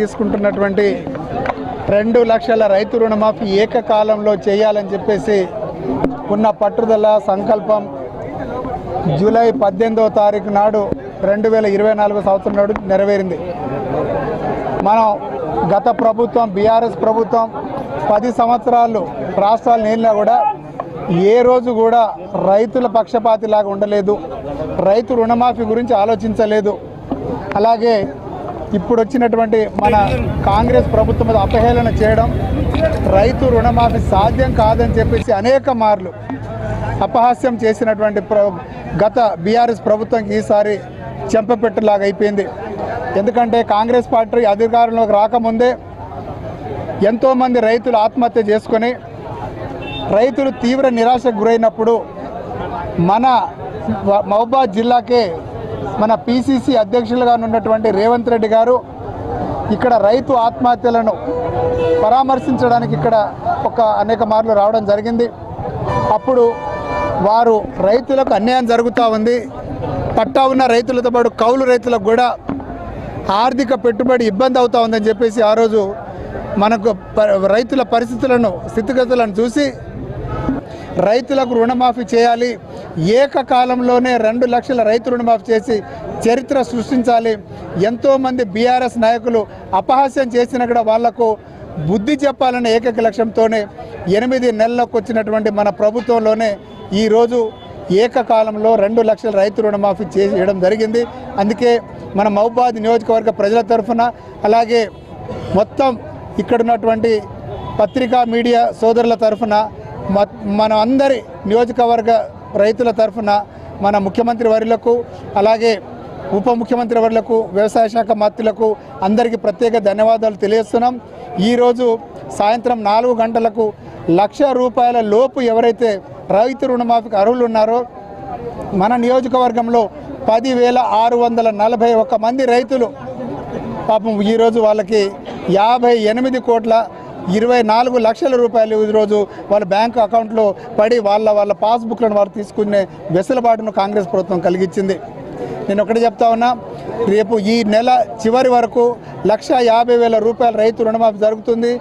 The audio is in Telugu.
తీసుకుంటున్నటువంటి రెండు లక్షల రైతు రుణమాఫీ ఏకకాలంలో చేయాలని చెప్పేసి ఉన్న పట్టుదల సంకల్పం జూలై పద్దెనిమిదవ తారీఖు నాడు రెండు వేల ఇరవై నాలుగు సంవత్సరం నాడు నెరవేరింది. మనం గత ప్రభుత్వం బీఆర్ఎస్ ప్రభుత్వం పది సంవత్సరాలు రాష్ట్రాలు నేలినా కూడా ఏ రోజు కూడా రైతుల పక్షపాతిలాగా ఉండలేదు. రైతు రుణమాఫీ గురించి ఆలోచించలేదు. అలాగే ఇప్పుడు వచ్చినటువంటి మన కాంగ్రెస్ ప్రభుత్వం మీద అపహేళన చేయడం రైతు రుణమాఫీ సాధ్యం కాదని చెప్పేసి అనేక మార్లు అపహాస్యం చేసినటువంటి ప్ర గత బీఆర్ఎస్ ప్రభుత్వంకి ఈసారి చెంపపెట్టులాగా అయిపోయింది. ఎందుకంటే కాంగ్రెస్ పార్టీ అధికారంలోకి రాకముందే ఎంతోమంది రైతులు ఆత్మహత్య చేసుకొని రైతులు తీవ్ర నిరాశకు గురైనప్పుడు మన మహబాద్ జిల్లాకే మన పిసిసి అధ్యక్షులుగా ఉన్నటువంటి రేవంత్ రెడ్డి గారు ఇక్కడ రైతు ఆత్మహత్యలను పరామర్శించడానికి ఇక్కడ ఒక అనేక మార్లు రావడం జరిగింది. అప్పుడు వారు రైతులకు అన్యాయం జరుగుతూ ఉంది. పట్టా ఉన్న రైతులతో పాటు కౌలు రైతులకు కూడా ఆర్థిక పెట్టుబడి ఇబ్బంది అవుతూ ఉందని చెప్పేసి ఆ రోజు మనకు ప- రైతుల పరిస్థితులను స్థితిగతులను చూసి రైతులకు రుణమాఫీ చేయాలి. ఏకకాలంలోనే రెండు లక్షల రైతు రుణమాఫీ చేసి చరిత్ర సృష్టించాలి. ఎంతోమంది బీఆర్ఎస్ నాయకులు అపహాస్యం చేసినా కూడా వాళ్ళకు బుద్ధి చెప్పాలనే ఏకైక లక్ష్యంతోనే ఎనిమిది నెలలకు వచ్చినటువంటి మన ప్రభుత్వంలోనే ఈరోజు ఏకకాలంలో రెండు లక్షల రైతు రుణమాఫీ చేయడం జరిగింది. అందుకే మన మహబాద్ నియోజకవర్గ ప్రజల తరఫున అలాగే మొత్తం ఇక్కడ ఉన్నటువంటి పత్రికా మీడియా సోదరుల తరఫున మన అందరి నియోజకవర్గ రైతుల తరఫున మన ముఖ్యమంత్రి వర్యులకు అలాగే ఉప ముఖ్యమంత్రి వర్యులకు వ్యవసాయ శాఖ మంత్రులకు అందరికీ ప్రత్యేక ధన్యవాదాలు తెలియజేస్తున్నాం. ఈరోజు సాయంత్రం నాలుగు గంటలకు లక్ష రూపాయల లోపు ఎవరైతే రైతు రుణమాఫీకి అర్హులు ఉన్నారో మన నియోజకవర్గంలో పదివేల ఆరు వందల నలభై ఒక్క మంది రైతులు పాపం ఈరోజు వాళ్ళకి యాభై ఎనిమిది కోట్ల ఇరవై నాలుగు లక్షల రూపాయలు ఈరోజు వాళ్ళ బ్యాంక్ అకౌంట్లో పడి వాళ్ళ వాళ్ళ పాస్బుక్లను వాళ్ళు తీసుకునే వెసులుబాటును కాంగ్రెస్ ప్రభుత్వం కలిగించింది. నేను ఒకటి చెప్తా ఉన్నా రేపు ఈ నెల చివరి వరకు లక్ష యాభై వేల రూపాయల రైతు రుణమాఫీ జరుగుతుంది.